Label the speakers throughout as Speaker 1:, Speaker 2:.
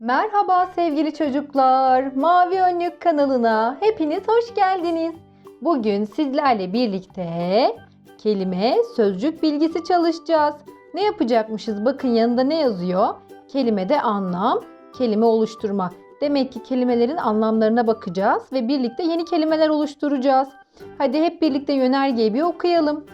Speaker 1: Merhaba sevgili çocuklar. Mavi Önlük kanalına hepiniz hoş geldiniz. Bugün sizlerle birlikte kelime, sözcük bilgisi çalışacağız. Ne yapacakmışız? Bakın yanında ne yazıyor? Kelimede anlam, kelime oluşturma. Demek ki kelimelerin anlamlarına bakacağız ve birlikte yeni kelimeler oluşturacağız. Hadi hep birlikte yönergeyi bir okuyalım.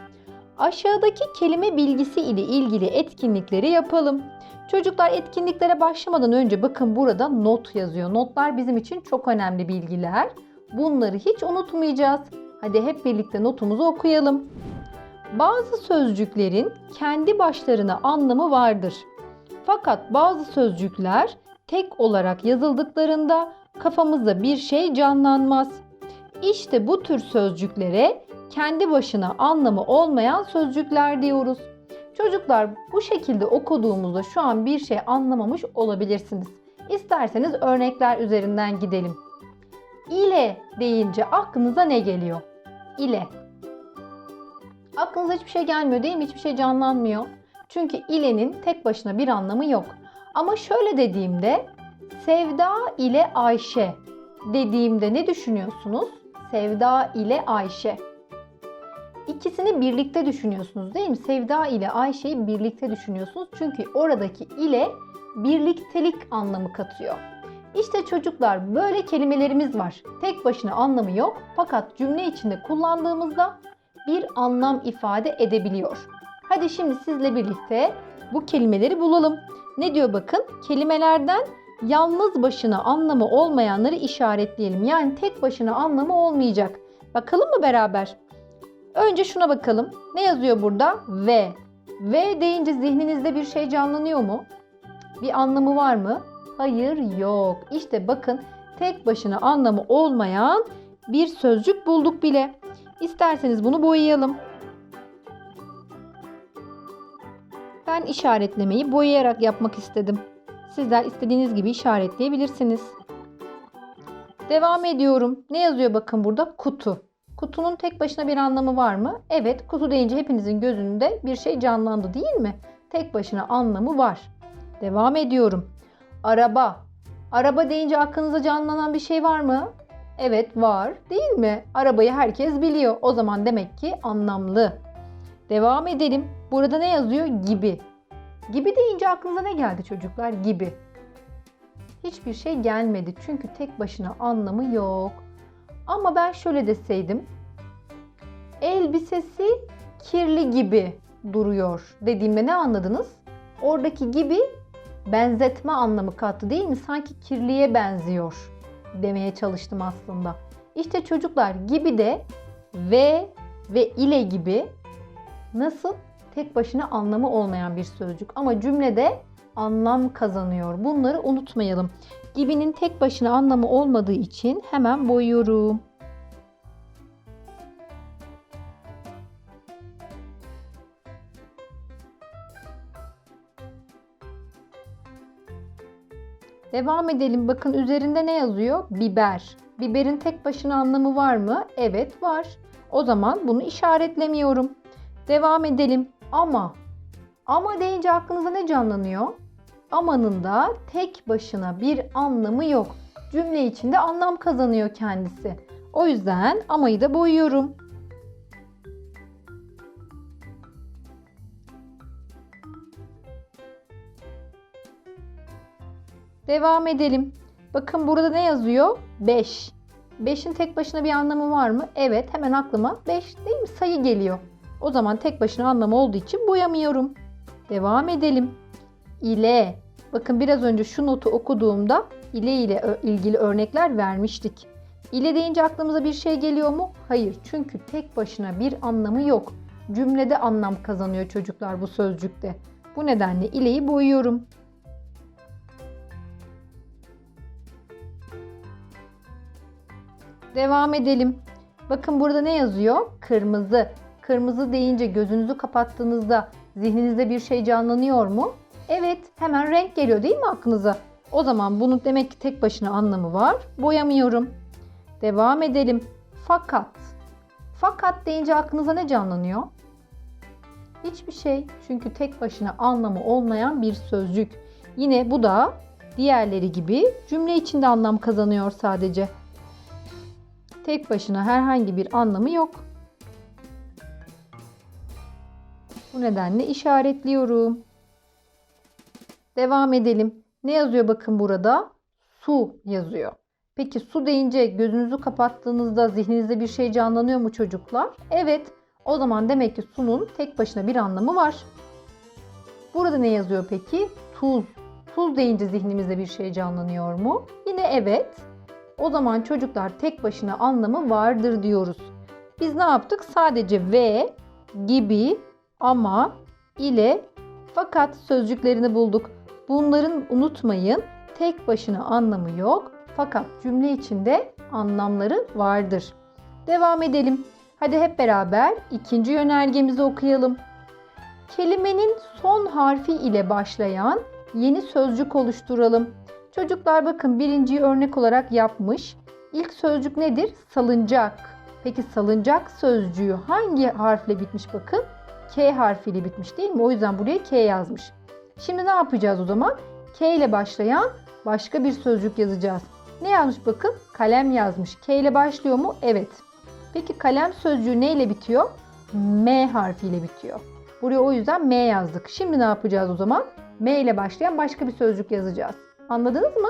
Speaker 1: Aşağıdaki kelime bilgisi ile ilgili etkinlikleri yapalım. Çocuklar etkinliklere başlamadan önce bakın burada not yazıyor. Notlar bizim için çok önemli bilgiler. Bunları hiç unutmayacağız. Hadi hep birlikte notumuzu okuyalım. Bazı sözcüklerin kendi başlarına anlamı vardır. Fakat bazı sözcükler tek olarak yazıldıklarında kafamızda bir şey canlanmaz. İşte bu tür sözcüklere kendi başına anlamı olmayan sözcükler diyoruz. Çocuklar bu şekilde okuduğumuzda şu an bir şey anlamamış olabilirsiniz. İsterseniz örnekler üzerinden gidelim. İle deyince aklınıza ne geliyor? İle. Aklınıza hiçbir şey gelmiyor değil mi? Hiçbir şey canlanmıyor. Çünkü ilenin tek başına bir anlamı yok. Ama şöyle dediğimde Sevda ile Ayşe dediğimde ne düşünüyorsunuz? Sevda ile Ayşe. İkisini birlikte düşünüyorsunuz değil mi? Sevda ile Ayşe'yi birlikte düşünüyorsunuz. Çünkü oradaki ile birliktelik anlamı katıyor. İşte çocuklar böyle kelimelerimiz var. Tek başına anlamı yok fakat cümle içinde kullandığımızda bir anlam ifade edebiliyor. Hadi şimdi sizle birlikte bu kelimeleri bulalım. Ne diyor bakın? Kelimelerden yalnız başına anlamı olmayanları işaretleyelim. Yani tek başına anlamı olmayacak. Bakalım mı beraber? Önce şuna bakalım. Ne yazıyor burada? V. V deyince zihninizde bir şey canlanıyor mu? Bir anlamı var mı? Hayır, yok. İşte bakın tek başına anlamı olmayan bir sözcük bulduk bile. İsterseniz bunu boyayalım. Ben işaretlemeyi boyayarak yapmak istedim. Sizler istediğiniz gibi işaretleyebilirsiniz. Devam ediyorum. Ne yazıyor bakın burada? Kutu. Kutunun tek başına bir anlamı var mı? Evet, kutu deyince hepinizin gözünde bir şey canlandı değil mi? Tek başına anlamı var. Devam ediyorum. Araba. Araba deyince aklınıza canlanan bir şey var mı? Evet var değil mi? Arabayı herkes biliyor. O zaman demek ki anlamlı. Devam edelim. Burada ne yazıyor? Gibi. Gibi deyince aklınıza ne geldi çocuklar? Gibi. Hiçbir şey gelmedi çünkü tek başına anlamı yok. Ama ben şöyle deseydim. Elbisesi kirli gibi duruyor dediğimde ne anladınız? Oradaki gibi benzetme anlamı kattı değil mi? Sanki kirliye benziyor demeye çalıştım aslında. İşte çocuklar gibi de ve ve ile gibi nasıl tek başına anlamı olmayan bir sözcük ama cümlede anlam kazanıyor. Bunları unutmayalım. Gibinin tek başına anlamı olmadığı için hemen boyuyorum. Devam edelim. Bakın üzerinde ne yazıyor? Biber. Biberin tek başına anlamı var mı? Evet var. O zaman bunu işaretlemiyorum. Devam edelim. Ama. Ama deyince aklınıza ne canlanıyor? Amanın da tek başına bir anlamı yok. Cümle içinde anlam kazanıyor kendisi. O yüzden amayı da boyuyorum. Devam edelim. Bakın burada ne yazıyor? 5. 5'in tek başına bir anlamı var mı? Evet, hemen aklıma 5 değil mi? Sayı geliyor. O zaman tek başına anlamı olduğu için boyamıyorum. Devam edelim. İle. Bakın biraz önce şu notu okuduğumda ile ile ilgili örnekler vermiştik. İle deyince aklımıza bir şey geliyor mu? Hayır. Çünkü tek başına bir anlamı yok. Cümlede anlam kazanıyor çocuklar bu sözcükte. Bu nedenle ileyi boyuyorum. Devam edelim. Bakın burada ne yazıyor? Kırmızı. Kırmızı deyince gözünüzü kapattığınızda zihninizde bir şey canlanıyor mu? Evet, hemen renk geliyor değil mi aklınıza? O zaman bunun demek ki tek başına anlamı var. Boyamıyorum. Devam edelim. Fakat. Fakat deyince aklınıza ne canlanıyor? Hiçbir şey. Çünkü tek başına anlamı olmayan bir sözcük. Yine bu da diğerleri gibi cümle içinde anlam kazanıyor sadece. Tek başına herhangi bir anlamı yok. Bu nedenle işaretliyorum. Devam edelim. Ne yazıyor bakın burada? Su yazıyor. Peki su deyince gözünüzü kapattığınızda zihninizde bir şey canlanıyor mu çocuklar? Evet. O zaman demek ki sunun tek başına bir anlamı var. Burada ne yazıyor peki? Tuz. Tuz deyince zihnimizde bir şey canlanıyor mu? Yine evet. O zaman çocuklar tek başına anlamı vardır diyoruz. Biz ne yaptık? Sadece ve, gibi, ama, ile, fakat sözcüklerini bulduk. Bunların unutmayın tek başına anlamı yok fakat cümle içinde anlamları vardır. Devam edelim. Hadi hep beraber ikinci yönergemizi okuyalım. Kelimenin son harfi ile başlayan yeni sözcük oluşturalım. Çocuklar bakın birinciyi örnek olarak yapmış. İlk sözcük nedir? Salıncak. Peki salıncak sözcüğü hangi harfle bitmiş bakın? K harfiyle bitmiş değil mi? O yüzden buraya K yazmış. Şimdi ne yapacağız o zaman? K ile başlayan başka bir sözcük yazacağız. Ne yazmış bakın? Kalem yazmış. K ile başlıyor mu? Evet. Peki kalem sözcüğü ne ile bitiyor? M harfiyle bitiyor. Buraya o yüzden M yazdık. Şimdi ne yapacağız o zaman? M ile başlayan başka bir sözcük yazacağız. Anladınız mı?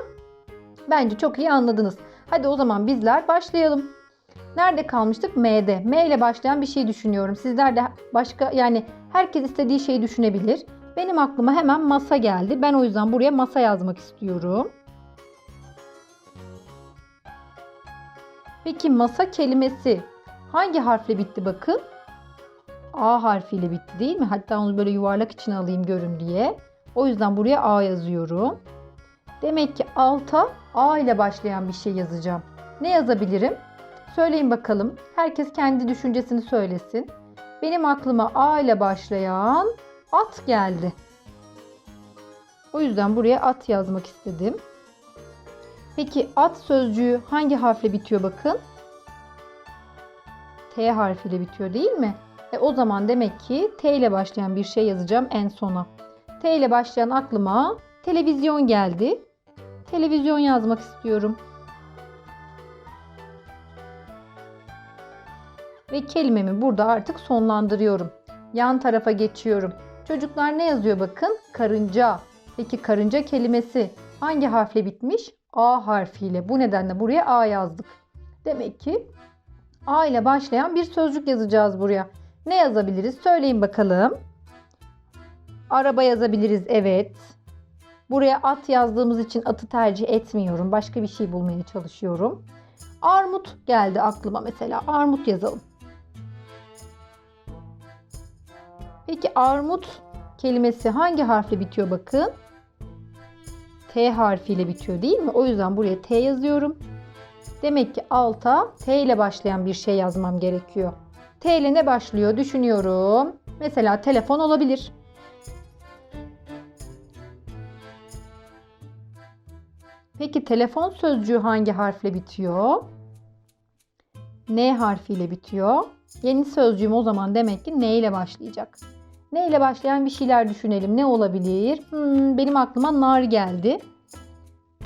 Speaker 1: Bence çok iyi anladınız. Hadi o zaman bizler başlayalım. Nerede kalmıştık? M'de. M ile başlayan bir şey düşünüyorum. Sizler de başka yani herkes istediği şeyi düşünebilir. Benim aklıma hemen masa geldi. Ben o yüzden buraya masa yazmak istiyorum. Peki masa kelimesi hangi harfle bitti bakın? A harfiyle bitti değil mi? Hatta onu böyle yuvarlak içine alayım görün diye. O yüzden buraya A yazıyorum. Demek ki alta A ile başlayan bir şey yazacağım. Ne yazabilirim? Söyleyin bakalım. Herkes kendi düşüncesini söylesin. Benim aklıma A ile başlayan at geldi. O yüzden buraya at yazmak istedim. Peki at sözcüğü hangi harfle bitiyor bakın? T harfiyle bitiyor değil mi? E o zaman demek ki T ile başlayan bir şey yazacağım en sona. T ile başlayan aklıma televizyon geldi. Televizyon yazmak istiyorum. Ve kelimemi burada artık sonlandırıyorum. Yan tarafa geçiyorum. Çocuklar ne yazıyor bakın? Karınca. Peki karınca kelimesi hangi harfle bitmiş? A harfiyle. Bu nedenle buraya A yazdık. Demek ki A ile başlayan bir sözcük yazacağız buraya. Ne yazabiliriz? Söyleyin bakalım. Araba yazabiliriz. Evet. Buraya at yazdığımız için atı tercih etmiyorum. Başka bir şey bulmaya çalışıyorum. Armut geldi aklıma mesela. Armut yazalım. Peki armut kelimesi hangi harfle bitiyor bakın? T harfiyle bitiyor değil mi? O yüzden buraya T yazıyorum. Demek ki alta T ile başlayan bir şey yazmam gerekiyor. T ile ne başlıyor düşünüyorum. Mesela telefon olabilir. Peki telefon sözcüğü hangi harfle bitiyor? N harfiyle bitiyor. Yeni sözcüğüm o zaman demek ki N ile başlayacak. N ile başlayan bir şeyler düşünelim. Ne olabilir? Hmm, benim aklıma nar geldi.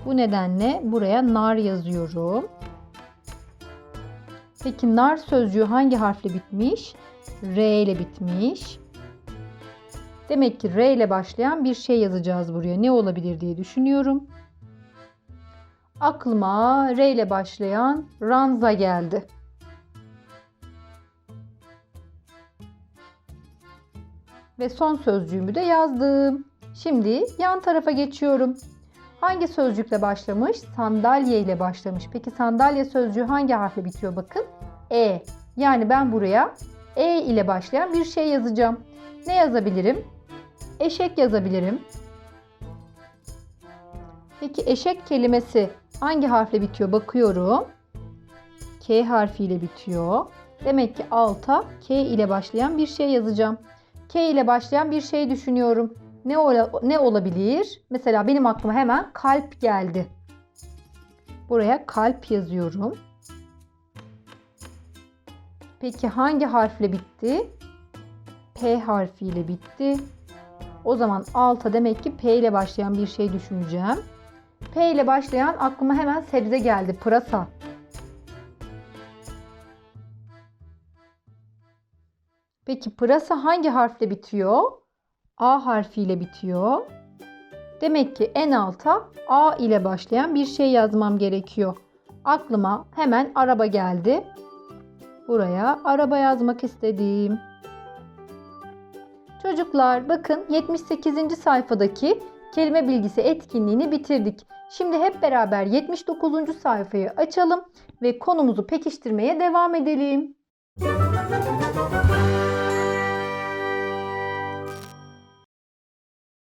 Speaker 1: Bu nedenle buraya nar yazıyorum. Peki nar sözcüğü hangi harfle bitmiş? R ile bitmiş. Demek ki R ile başlayan bir şey yazacağız buraya. Ne olabilir diye düşünüyorum. Aklıma R ile başlayan ranza geldi. Ve son sözcüğümü de yazdım. Şimdi yan tarafa geçiyorum. Hangi sözcükle başlamış? Sandalye ile başlamış. Peki sandalye sözcüğü hangi harfle bitiyor bakın? E. Yani ben buraya E ile başlayan bir şey yazacağım. Ne yazabilirim? Eşek yazabilirim. Peki eşek kelimesi hangi harfle bitiyor bakıyorum. K harfiyle bitiyor. Demek ki alta K ile başlayan bir şey yazacağım. K ile başlayan bir şey düşünüyorum. Ne, ola, ne olabilir? Mesela benim aklıma hemen kalp geldi. Buraya kalp yazıyorum. Peki hangi harfle bitti? P harfiyle bitti. O zaman alta demek ki P ile başlayan bir şey düşüneceğim. P ile başlayan aklıma hemen sebze geldi. Pırasa. Peki pırasa hangi harfle bitiyor? A harfiyle bitiyor. Demek ki en alta A ile başlayan bir şey yazmam gerekiyor. Aklıma hemen araba geldi. Buraya araba yazmak istedim. Çocuklar bakın 78. sayfadaki kelime bilgisi etkinliğini bitirdik. Şimdi hep beraber 79. sayfayı açalım ve konumuzu pekiştirmeye devam edelim.